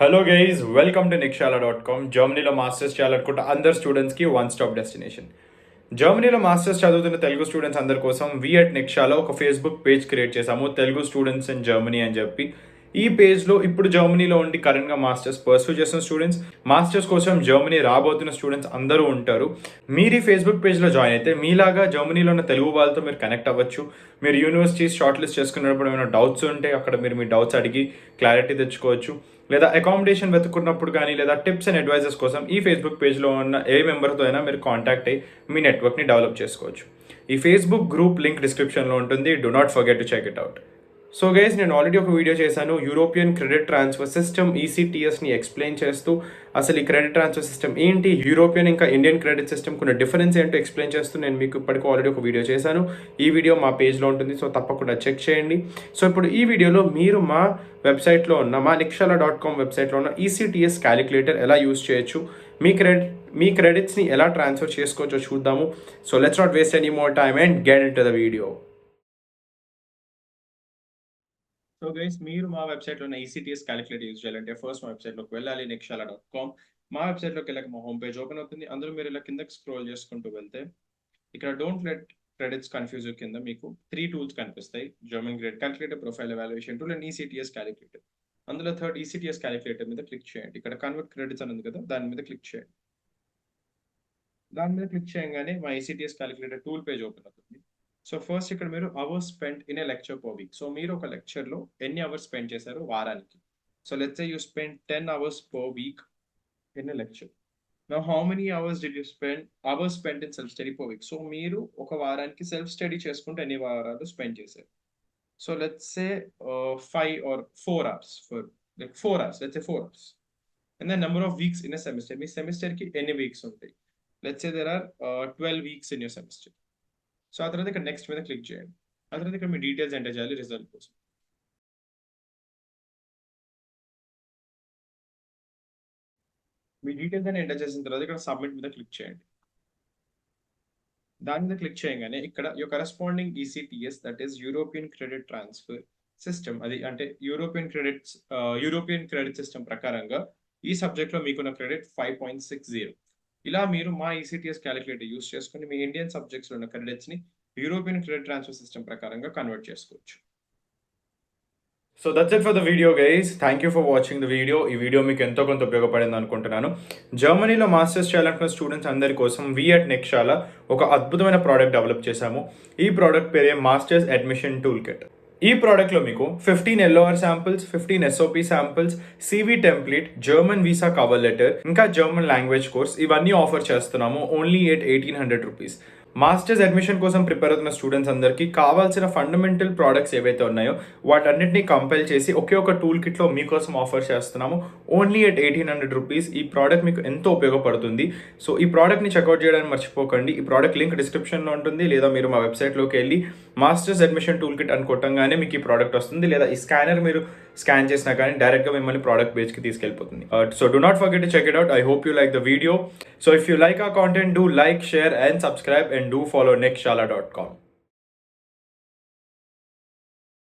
Hello guys welcome to Nikshala dot com జర్మనీలో masters చేయాలనుకుంటే అందరు స్టూడెంట్స్కి వన్ స్టాప్ డెస్టినేషన్ జర్మనీలో మాస్టర్స్ చదువుతున్న తెలుగు స్టూడెంట్స్ అందరి కోసం వి అట్ నిక్షాలో ఒక ఫేస్బుక్ పేజ్ క్రియేట్ చేశాము తెలుగు స్టూడెంట్స్ ఇన్ జర్మనీ అని చెప్పి. ఈ పేజ్లో ఇప్పుడు జర్మనీలో ఉండి కరెంట్గా మాస్టర్స్ పర్సూ చేస్తున్న స్టూడెంట్స్ మాస్టర్స్ కోసం జర్మనీ రాబోతున్న స్టూడెంట్స్ అందరూ ఉంటారు. మీరు ఈ ఫేస్బుక్ పేజ్లో జాయిన్ అయితే మీలాగా జర్మనీలో ఉన్న తెలుగు వాళ్ళతో మీరు కనెక్ట్ అవ్వచ్చు. మీరు యూనివర్సిటీస్ షార్ట్ లిస్ట్ చేసుకున్నప్పుడు ఏమైనా డౌట్స్ ఉంటే అక్కడ మీరు మీ డౌట్స్ అడిగి క్లారిటీ తెచ్చుకోవచ్చు. లేదా అకామిడేషన్ వెతుకున్నప్పుడు కానీ లేదా టిప్స్ అండ్ అడ్వైజెస్ కోసం ఈ ఫేస్బుక్ పేజ్లో ఉన్న ఏ మెంబర్తో అయినా మీరు కాంటాక్ట్ అయ్యి మీ నెట్వర్క్ని డెవలప్ చేసుకోవచ్చు. ఈ ఫేస్బుక్ గ్రూప్ లింక్ డిస్క్రిప్షన్లో ఉంటుంది. Do not forget to check it out so guys నేను ఆల్రెడీ ఒక వీడియో చేశాను. యూరోపియన్ క్రెడిట్ ట్రాన్స్ఫర్ సిస్టమ్ ఈసీటీఎస్ని ఎక్స్ప్లెయిన్ చేస్తూ అసలు ఈ క్రెడిట్ ట్రాన్స్ఫర్ సిస్టమ్ ఏంటి? యూరోపియన్ ఇంకా ఇండియన్ క్రెడిట్ సిస్టమ్ కొన్ని డిఫరెన్స్ ఏంటో ఎక్స్ప్లెయిన్ చేస్తూ నేను మీకు ఇప్పటికీ ఆల్రెడీ ఒక వీడియో చేశాను. ఈ వీడియో మా పేజ్లో ఉంటుంది సో తప్పకుండా చెక్ చేయండి. సో ఇప్పుడు ఈ వీడియోలో మీరు మా వెబ్సైట్లో ఉన్న మా నిక్షాల డాట్ కామ్ వెబ్సైట్లో ఉన్న ఈసీటీఎస్ క్యాలిక్యులేటర్ ఎలా యూస్ చేయొచ్చు? మీ క్రెడిట్ మీ క్రెడిట్స్ని ఎలా ట్రాన్స్ఫర్ చేసుకోవచ్చో చూద్దాము. So let's not waste any more time and get into the video so guys మీరు మా వెబ్సైట్లో ఉన్న ఈసీటీఎస్ క్యాలిక్యులేటర్ యూజ్ చేయాలంటే ఫస్ట్ మా వెబ్సైట్లోకి వెళ్ళాలి నెక్షాలా డాట్ కామ్ మా వెబ్సైట్లోకి వెళ్ళక మా హోమ్ పేజ్ ఓపెన్ అవుతుంది. అందులో మీరు ఇలా కిందకి స్క్రోల్ చేసుకుంటూ వెళ్తే ఇక్కడ డోంట్ లెట్ క్రెడిట్స్ కన్ఫ్యూజ్ కింద మీకు త్రీ టూల్స్ కనిపిస్తాయి. German grade calculator profile evaluation tool and ECTS calculator అందులో థర్డ్ ఈసీటీఎస్ క్యాలిక్యులేటర్ మీద క్లిక్ చేయండి. ఇక్కడ కన్వర్ట్ క్రెడిట్స్ అని ఉంది కదా దాని మీద క్లిక్ చేయండి. దాని మీద క్లిక్ చేయగానే మా ECTS calculator tool page open అవుతుంది. సో ఫస్ట్ ఇక్కడ మీరు hours spend in a lecture per week so మీరు ఒక లెక్చర్లో ఎన్ని అవర్స్ స్పెండ్ చేశారు వారానికి? So let's you spend ten hours per week in a lecture నా how many hours did you spend hours spend in self study per week so మీరు ఒక వారానికి సెల్ఫ్ స్టడీ చేసుకుంటే ఎన్ని వారాలు స్పెండ్ చేశారు? So let's say five or four hours for like four hours let's say four hours and number of weeks in a semester మీ సెమిస్టర్కి ఎన్ని weeks ఉంటాయి? Let's say there are twelve weeks in your semester so ఆ తర్వాత ఇక్కడ next మీద click చేయండి. ఆ తర్వాత ఇక్కడ మీ డీటెయిల్స్ ఎంటర్ చేయాలి రిజల్ట్ కోసం. మీ డీటెయిల్స్ అని ఎంటర్ చేసిన తర్వాత ఇక్కడ సబ్మిట్ మీద క్లిక్ చేయండి. దాని మీద క్లిక్ చేయగానే ఇక్కడ you corresponding ECTS that is European credit transfer system అది అంటే European credit European credit system ప్రకారంగా ఈ సబ్జెక్ట్లో మీకున్న credit five point six zero ఇలా మీరు మా ఈసీటీఎస్ క్యాలిక్యులేటర్ యూస్ చేసుకుని మీ ఇండియన్ సబ్జెక్ట్స్లో ఉన్న క్రెడిట్స్ని యూరోపియన్ క్రెడిట్ ట్రాన్స్ఫర్ సిస్టమ్ ప్రకారంగా కన్వర్ట్ చేసుకోవచ్చు. So that's it for the video guys thank you for watching the video ఈ వీడియో మీకు ఎంతో కొంత ఉపయోగపడింది అనుకుంటున్నాను. జర్మనీలో మాస్టర్స్ చేయాలనుకున్న స్టూడెంట్స్ అందరి కోసం వి అట్ నెక్షాల ఒక అద్భుతమైన ప్రోడక్ట్ డెవలప్ చేశాము. ఈ ప్రోడక్ట్ పేరే మాస్టర్స్ అడ్మిషన్ టూల్ కిట్ ఈ ప్రోడక్ట్లో మీకు fifteen LOR samples fifteen SOP samples CV template German visa cover letter ఇంకా జర్మన్ లాంగ్వేజ్ కోర్స్ ఇవన్నీ ఆఫర్ చేస్తున్నాము only at eighteen hundred rupees masters admission కోసం ప్రిపేర్ అవుతున్న స్టూడెంట్స్ అందరికీ కావాల్సిన ఫండమెంటల్ ప్రోడక్ట్స్ ఏవైతే ఉన్నాయో వాటన్నిటిని కంపైల్ చేసి ఒకే ఒక టూల్ కిట్లో మీకోసం ఆఫర్ చేస్తున్నాము. Only at eighteen hundred rupees ఈ ప్రోడక్ట్ మీకు ఎంతో ఉపయోగపడుతుంది. సో ఈ ప్రోడక్ట్ని చెక్అవుట్ చేయడానికి మర్చిపోకండి. ఈ ప్రోడక్ట్ లింక్ డిస్క్రిప్షన్లో ఉంటుంది. లేదా మీరు మా వెబ్సైట్లోకి వెళ్ళి మాస్టర్స్ అడ్మిషన్ టూల్ కిట్ అని కొట్టంగానే మీకు ఈ ప్రోడక్ట్ వస్తుంది. లేదా ఈ స్కానర్ మీరు స్కాన్ చేసినా కానీ డైరెక్ట్గా మిమ్మల్ని ప్రోడక్ట్ పేజ్కి తీసుకెళ్ళిపోతుంది. So do not forget to check it out I hope you like the video so if you like a content do like share and subscribe and do follow next dot com